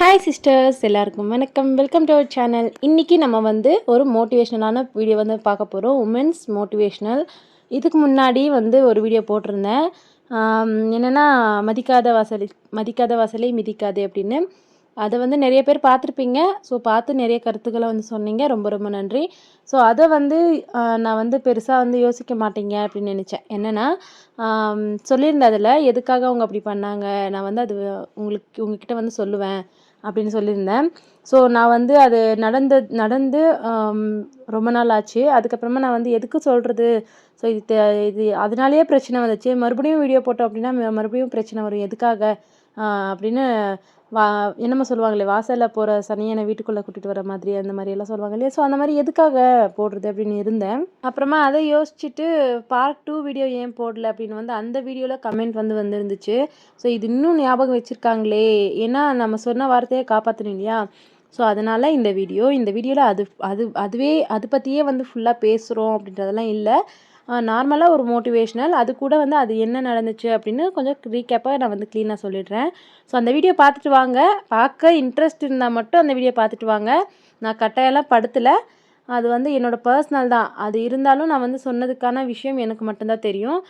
Hi sisters எல்லாருக்கும் வணக்கம். Welcome to our channel இன்றைக்கி நம்ம வந்து ஒரு மோட்டிவேஷ்னலான வீடியோ வந்து பார்க்க போகிறோம் உமன்ஸ் மோட்டிவேஷ்னல் இதுக்கு முன்னாடி வந்து ஒரு வீடியோ போட்டிருந்தேன். என்னென்னா மதிக்காத வாசலை மதிக்காத வாசலை மிதிக்காதே அப்படின்னு. அதை வந்து நிறைய பேர் பார்த்துருப்பீங்க. ஸோ பார்த்து நிறைய கருத்துக்களை வந்து சொன்னீங்க. ரொம்ப ரொம்ப நன்றி. ஸோ அதை வந்து நான் வந்து பெருசாக வந்து யோசிக்க மாட்டீங்க அப்படின்னு நினச்சேன். என்னென்னா சொல்லியிருந்தேன் அதில் எதுக்காக அவங்க அப்படி பண்ணாங்க? நான் வந்து அது உங்களுக்கு உங்ககிட்ட வந்து சொல்லுவேன். அப்படின்னு சொல்லியிருந்தேன். ஸோ நான் வந்து அது நடந்த நடந்து ரொம்ப நாள் ஆச்சு. அதுக்கப்புறமா நான் வந்து எதுக்கு சொல்கிறது ஸோ இது தே- இது அதனாலேயே பிரச்சனை வந்துச்சு. மறுபடியும் வீடியோ போட்டோம் அப்படின்னா மறுபடியும் பிரச்சனை வரும். எதுக்காக? அப்படின்னு வா என்னமோ சொல்லுவாங்களே வாசலில் போகிற சனியனை வீட்டுக்குள்ளே கூட்டிகிட்டு வர மாதிரி அந்த மாதிரி எல்லாம் சொல்லுவாங்க இல்லையா ஸோ அந்த மாதிரி எதுக்காக போடுறது அப்படின்னு இருந்தேன். அப்புறமா அதை யோசிச்சுட்டு பார்ட் டூ வீடியோ ஏன் போடல அப்படின்னு வந்து அந்த வீடியோவில் கமெண்ட் வந்து வந்துருந்துச்சு. ஸோ இது இன்னும் ஞாபகம் வச்சுருக்காங்களே. ஏன்னா நம்ம சொன்ன வார்த்தையை காப்பாற்றணும் இல்லையா? ஸோ அதனால் இந்த வீடியோ இந்த வீடியோவில் அது அது அதுவே அது பற்றியே வந்து ஃபுல்லாக பேசுகிறோம் அப்படின்றதெல்லாம் இல்லை. நார்மலாக ஒரு மோட்டிவேஷ்னல் அது கூட வந்து அது என்ன நடந்துச்சு அப்படின்னு கொஞ்சம் ரீகேப்பாக நான் வந்து க்ளீனாக சொல்லிடுறேன். ஸோ அந்த வீடியோ பார்த்துட்டு வாங்க. பார்க்க இன்ட்ரெஸ்ட் இருந்தால் மட்டும் அந்த வீடியோ பார்த்துட்டு வாங்க. நான் கட்டாயெல்லாம் படுத்தலை. அது வந்து என்னோடய பர்சனல் தான். அது இருந்தாலும் நான் வந்து சொன்னதுக்கான விஷயம் எனக்கு மட்டும்தான் தெரியும்.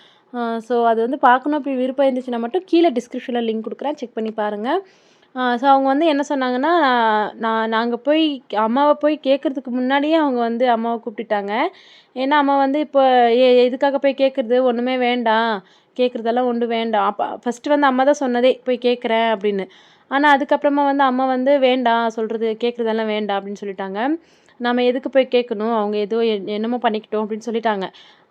ஸோ அது வந்து பார்க்கணும் அப்படி விருப்பம் இருந்துச்சுன்னா மட்டும் கீழே டிஸ்கிரிப்ஷனில் லிங்க் கொடுக்குறேன். செக் பண்ணி பாருங்கள் ஸோ அவங்க வந்து என்ன சொன்னாங்கன்னா நான் நாங்கள் போய் அம்மாவை போய் கேட்குறதுக்கு முன்னாடியே அவங்க வந்து அம்மாவை கூப்பிட்டுட்டாங்க. ஏன்னா அம்மா வந்து இப்போ எ எதுக்காக போய் கேட்குறது ஒன்றுமே வேண்டாம். கேட்குறதெல்லாம் ஒன்றும் வேண்டாம். அப்போ ஃபஸ்ட்டு வந்து அம்மா தான் சொன்னதே போய் கேட்குறேன் அப்படின்னு. ஆனால் அதுக்கப்புறமா வந்து அம்மா வந்து வேண்டாம் சொல்கிறது கேட்குறதெல்லாம் வேண்டாம் அப்படின்னு சொல்லிட்டாங்க. நம்ம எதுக்கு போய் கேட்கணும்? அவங்க ஏதோ என்னமோ பண்ணிக்கிட்டோம் அப்படின்னு சொல்லிட்டாங்க.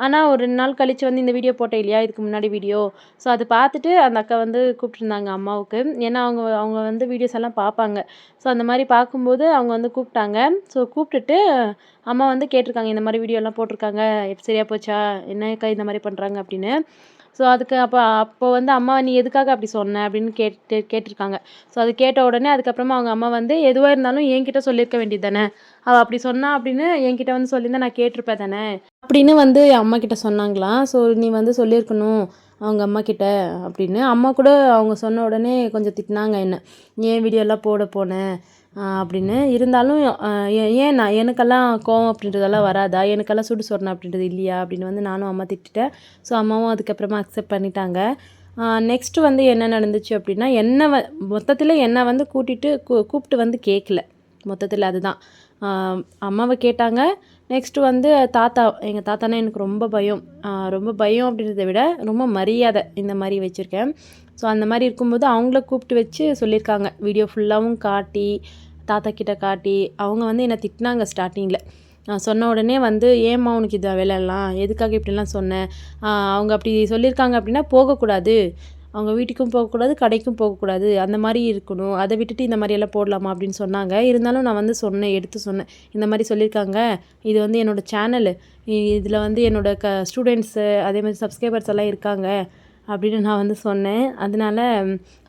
ஆனால் ஒரு ரெண்டு நாள் கழிச்சு வந்து இந்த வீடியோ போட்டேன் இல்லையா? இதுக்கு முன்னாடி வீடியோ. ஸோ அது பார்த்துட்டு அந்த அக்கா வந்து கூப்பிட்ருந்தாங்க அம்மாவுக்கு. ஏன்னா அவங்க அவங்க வந்து வீடியோஸ் எல்லாம் பார்ப்பாங்க. ஸோ அந்த மாதிரி பார்க்கும்போது அவங்க வந்து கூப்பிட்டாங்க. ஸோ கூப்பிட்டுட்டு அம்மா வந்து கேட்டிருக்காங்க இந்த மாதிரி வீடியோலாம் போட்டிருக்காங்க. எப்ப சரியா போச்சா? என்னக்கா இந்த மாதிரி பண்ணுறாங்க அப்படின்னு. ஸோ அதுக்கு அப்போ அப்போ வந்து அம்மா நீ எதுக்காக அப்படி சொன்ன? அப்படின்னு கேட்டு கேட்டிருக்காங்க. ஸோ அது கேட்ட உடனே அதுக்கப்புறமா அவங்க அம்மா வந்து எதுவாக இருந்தாலும் என்கிட்ட சொல்லியிருக்க வேண்டியது தானே அவள் அப்படி சொன்னா அப்படின்னு என்கிட்ட வந்து சொல்லியிருந்தா நான் கேட்டிருப்பேன் தானே? அப்படின்னு வந்து அம்மா கிட்ட சொன்னாங்களாம் ஸோ நீ வந்து சொல்லியிருக்கணும் அவங்க அம்மா கிட்ட அப்படின்னு. அம்மா கூட அவங்க சொன்ன உடனே கொஞ்சம் திட்டினாங்க என்ன. ஏன் வீடியோலாம் போட போனேன் அப்படின்னு இருந்தாலும் ஏ- ஏன் நான் எனக்கெல்லாம் கோவம் அப்படின்றதெல்லாம் வராதா? எனக்கெல்லாம் சுடு சொரணை அப்படின்றது இல்லையா? அப்படின்னு வந்து நானும் அம்மா திட்டிட்டேன். ஸோ அம்மாவும் அதுக்கப்புறமா அக்செப்ட் பண்ணிட்டாங்க. நெக்ஸ்ட்டு வந்து என்ன நடந்துச்சு அப்படின்னா என்னை வ மொத்தத்தில் என்னை வந்து கூட்டிகிட்டு கூ கூப்பிட்டு வந்து கேட்கல மொத்தத்தில் அதுதான். அம்மாவை கேட்டாங்க. நெக்ஸ்ட்டு வந்து தாத்தா எங்கள் தாத்தானா எனக்கு ரொம்ப பயம். ரொம்ப பயம் அப்படின்றத விட ரொம்ப மரியாதை இந்த மாதிரி வச்சுருக்கேன். ஸோ அந்த மாதிரி இருக்கும்போது அவங்கள கூப்பிட்டு வச்சு சொல்லியிருக்காங்க. வீடியோ ஃபுல்லாகவும் காட்டி தாத்தா கிட்ட காட்டி அவங்க வந்து என்னை திட்டினாங்க ஸ்டார்டிங்கில் நான் சொன்ன உடனே வந்து ஏம்மா உனக்கு இதை வேலைலாம் எதுக்காக இப்படிலாம் சொன்னேன் அவங்க அப்படி சொல்லியிருக்காங்க அப்படின்னா போகக்கூடாது. அவங்க வீட்டுக்கும் போகக்கூடாது கடைக்கும் போகக்கூடாது. அந்த மாதிரி இருக்கணும். அதை விட்டுட்டு இந்த மாதிரியெல்லாம் போடலாமா அப்படின்னு சொன்னாங்க. இருந்தாலும் நான் வந்து சொன்னேன் எடுத்து சொன்னேன். இந்த மாதிரி சொல்லியிருக்காங்க. இது வந்து என்னோடய சேனலு இதில் வந்து என்னோடய க ஸ்டூடெண்ட்ஸு அதே மாதிரி சப்ஸ்கிரைபர்ஸ் எல்லாம் இருக்காங்க அப்படின்னு நான் வந்து சொன்னேன். அதனால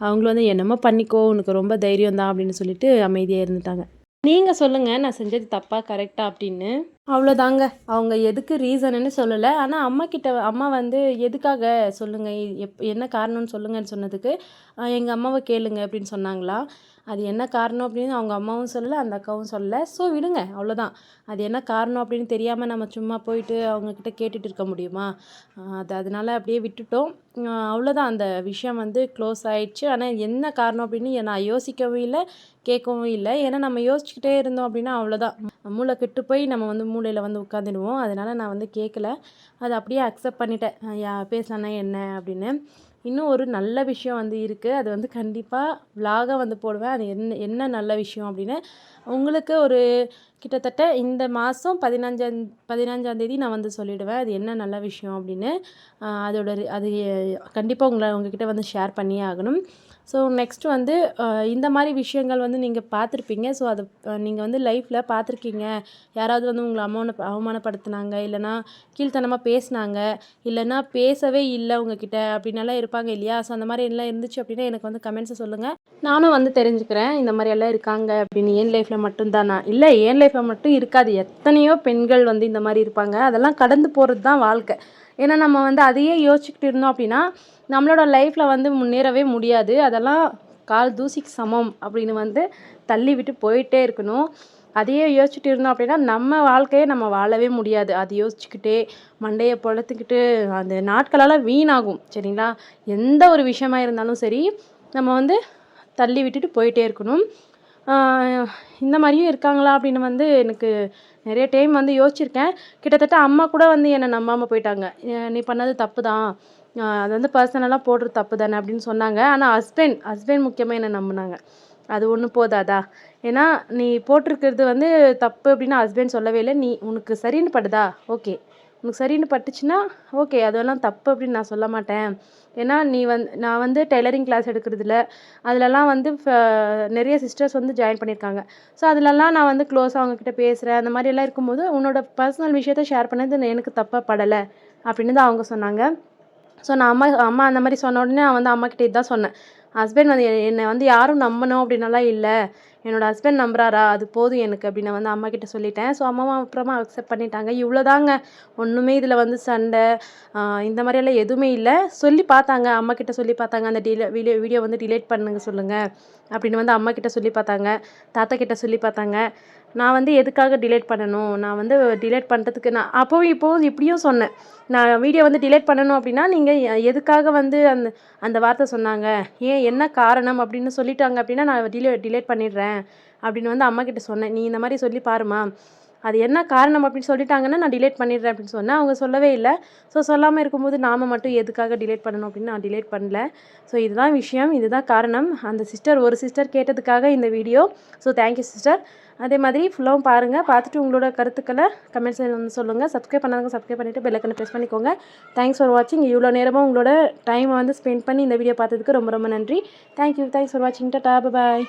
அவங்களும் வந்து என்னமோ பண்ணிக்கோ உனக்கு ரொம்ப தைரியம் தான் அப்படின்னு சொல்லிட்டு அமைதியாக இருந்துட்டாங்க. நீங்கள் சொல்லுங்கள் நான் செஞ்சது தப்பாக கரெக்டாக அப்படின்னு. அவ்வளோதாங்க அவங்க எதுக்கு ரீசனுன்னு சொல்லலை. ஆனால் அம்மா கிட்ட அம்மா வந்து எதுக்காக சொல்லுங்கள் எப் என்ன காரணம்னு சொல்லுங்கன்னு சொன்னதுக்கு எங்கள் அம்மாவை கேளுங்க அப்படின்னு சொன்னாங்களா? அது என்ன காரணம் அப்படின்னு அவங்க அம்மாவும் சொல்லலை அந்த அக்காவும் சொல்லலை. ஸோ விடுங்க அவ்வளோதான் அது என்ன காரணம் அப்படின்னு தெரியாமல் நம்ம சும்மா போயிட்டு அவங்கக்கிட்ட கேட்டுட்டு இருக்க முடியுமா? அது அதனால அப்படியே விட்டுட்டோம். அவ்வளோதான் அந்த விஷயம் வந்து க்ளோஸ் ஆயிடுச்சு. ஆனால் என்ன காரணம் அப்படின்னு நான் யோசிக்கவும் இல்லை கேட்கவும் இல்லை. ஏன்னா நம்ம யோசிச்சுக்கிட்டே இருந்தோம் அப்படின்னா அவ்வளோதான் மூளை கெட்டு போய் நம்ம வந்து மூளையில் வந்து உட்காந்துடுவோம் அதனால் நான் வந்து கேட்கல. அதை அப்படியே அக்செப்ட் பண்ணிட்டேன். யா பேசலன்னா என்ன அப்படின்னு. இன்னும் ஒரு நல்ல விஷயம் வந்து இருக்குது அது வந்து கண்டிப்பாக vlog-ஆ வந்து போடுவேன். அது என்ன என்ன நல்ல விஷயம் அப்படின்னு உங்களுக்கு ஒரு கிட்டத்தட்ட இந்த மாதம் பதினஞ்சாம் பதினஞ்சாந்தேதி நான் வந்து சொல்லிவிடுவேன் அது என்ன நல்ல விஷயம் அப்படின்னு அதோட அது கண்டிப்பாக உங்களை உங்ககிட்ட வந்து ஷேர் பண்ணியே ஆகணும். ஸோ நெக்ஸ்ட் வந்து இந்த மாதிரி விஷயங்கள் வந்து நீங்கள் பார்த்துருப்பீங்க. ஸோ அதை நீங்கள் வந்து லைஃப்பில் பார்த்துருக்கீங்க. யாராவது வந்து உங்களை அவமான அவமானப்படுத்தினாங்க இல்லைன்னா கீழ்த்தனமாக பேசினாங்க இல்லைன்னா பேசவே இல்லை உங்ககிட்ட அப்படின்னலாம் இருப்பாங்க இல்லையா? ஸோ அந்த மாதிரி எல்லாம் இருந்துச்சு அப்படின்னா எனக்கு வந்து கமெண்ட்ஸை சொல்லுங்கள் நானும் வந்து தெரிஞ்சுக்கிறேன் இந்த மாதிரி எல்லாம் இருக்காங்க அப்படின்னு என் லைஃப்பில் மட்டும்தானா இல்லை என் லைஃப்பில் மட்டும் இருக்காது. எத்தனையோ பெண்கள் வந்து இந்த மாதிரி இருப்பாங்க. அதெல்லாம் கடந்து போகிறது தான் வாழ்க்கை. ஏன்னா நம்ம வந்து அதையே யோசிச்சுக்கிட்டு இருந்தோம் அப்படின்னா நம்மளோட லைஃப்பில் வந்து முன்னேறவே முடியாது. அதெல்லாம் கால் தூசிக்கு சமம் அப்படின்னு வந்து தள்ளி விட்டு போயிட்டே இருக்கணும். அதையே யோசிச்சுட்டு இருந்தோம் அப்படின்னா நம்ம வாழ்க்கையை நம்ம வாழவே முடியாது. அது யோசிச்சுக்கிட்டே மண்டையை பொழுத்துக்கிட்டு அந்த நாட்களெல்லாம் வீணாகும் சரிங்களா? எந்த ஒரு விஷயமா இருந்தாலும் சரி நம்ம வந்து தள்ளி விட்டுட்டு போயிட்டே இருக்கணும். இந்த மாதிரியும் இருக்காங்களா அப்படின்னு வந்து எனக்கு நிறைய டைம் வந்து யோசிச்சிருக்கேன். கிட்டத்தட்ட அம்மா கூட வந்து என்னை நம்பாமல் போயிட்டாங்க. நீ பண்ணது தப்பு தான் அது வந்து பர்சனலாக போடுறது தப்பு தானே அப்படின்னு சொன்னாங்க. ஆனால் ஹஸ்பண்ட் ஹஸ்பண்ட் முக்கியமாக என்னை நம்பினாங்க. அது ஒன்று போதாதா? ஏன்னா நீ போட்டிருக்கிறது வந்து தப்பு அப்படின்னு ஹஸ்பண்ட் சொல்லவே இல்லை. நீ உனக்கு சரின்னு படுதா? ஓகே உனக்கு சரின்னு பட்டுச்சுன்னா ஓகே அதெல்லாம் தப்பு அப்படின்னு நான் சொல்ல மாட்டேன். ஏன்னா நீ வந்து நான் வந்து டெய்லரிங் கிளாஸ் எடுக்கிறதுல அதிலலாம் வந்து ஃப- நிறைய சிஸ்டர்ஸ் வந்து ஜாயின் பண்ணியிருக்காங்க. ஸோ அதிலலாம் நான் வந்து க்ளோஸாக அவங்கக்கிட்ட பேசுகிறேன் அந்த மாதிரிலாம் இருக்கும்போது உன்னோட பர்சனல் விஷயத்த ஷேர் பண்ணது எனக்கு தப்பாக படலை அப்படின்னு தான் அவங்க சொன்னாங்க. ஸோ நான் அம்மா அம்மா அந்த மாதிரி சொன்ன உடனே நான் வந்து அம்மா இதுதான் சொன்னேன். ஹஸ்பண்ட் வந்து என்னை வந்து யாரும் நம்பணும் அப்படின்னலாம் இல்லை. என்னோடய ஹஸ்பண்ட் நம்புறாரா? அது போதும் எனக்கு அப்படின்னு நான் வந்து அம்மா கிட்ட சொல்லிட்டேன். ஸோ அம்மாவும் அப்புறமா அக்செப்ட் பண்ணிட்டாங்க. இவ்வளோதாங்க ஒன்றுமே இதில் வந்து சண்டை இந்த மாதிரியெல்லாம் எதுவுமே இல்லை. சொல்லி பார்த்தாங்க. அம்மா கிட்ட சொல்லி பார்த்தாங்க. அந்த டிலே வீடியோ வீடியோ வந்து டிலேட் பண்ணுங்க சொல்லுங்கள் அப்படின்னு வந்து அம்மா கிட்ட சொல்லி பார்த்தாங்க. தாத்தா கிட்ட சொல்லி பார்த்தாங்க. நான் வந்து எதுக்காக டிலேட் பண்ணணும்? நான் வந்து டிலேட் பண்ணுறதுக்கு நான் அப்போவும் இப்போவும் இப்படியும் சொன்னேன். நான் வீடியோ வந்து டிலேட் பண்ணணும் அப்படின்னா நீங்கள் எதுக்காக வந்து அந்த அந்த வார்த்தை சொன்னாங்க? ஏன் என்ன காரணம் அப்படின்னு சொல்லிட்டாங்க அப்படின்னா நான் டிலே டிலேட் பண்ணிடுறேன். அப்படின்னு வந்து அம்மா கிட்ட சொன்னேன். நீ இந்த மாதிரி சொல்லி பாருமா அது என்ன காரணம் அப்படின்னு சொல்லிட்டாங்கன்னா நான் டிலேட் பண்ணிடுறேன் அப்படின்னு சொன்னேன். அவங்க சொல்லவே இல்லை. ஸோ சொல்லாமல் இருக்கும்போது நாம் மட்டும் எதுக்காக டிலேட் பண்ணணும் அப்படின்னு நான் டிலேட் பண்ணல. ஸோ இதுதான் விஷயம். இதுதான் காரணம். அந்த சிஸ்டர் ஒரு சிஸ்டர் கேட்டதுக்காக இந்த வீடியோ ஸோ தேங்க்யூ சிஸ்டர் அதே மாதிரி ஃபுல்லாகவும் பாருங்கள் பார்த்துட்டு உங்களோட கருத்துக்களை கமெண்ட்ஸில் வந்து சொல்லுங்கள் சப்ஸ்கிரைப் பண்ணாதவங்க சப்ஸ்கிரைப் பண்ணிவிட்டு பெல்லைக்கனை ப்ரெஸ் பண்ணிக்கோங்க. தேங்க்ஸ் ஃபார் வாட்சிங் இவ்வளோ நேரமாக உங்களோட டைமை வந்து ஸ்பெண்ட் பண்ணி இந்த வீடியோ பார்த்ததுக்கு ரொம்ப ரொம்ப நன்றி. தேங்க்யூ தேங்க்ஸ் ஃபார் வாட்சிங் டாடா பாய்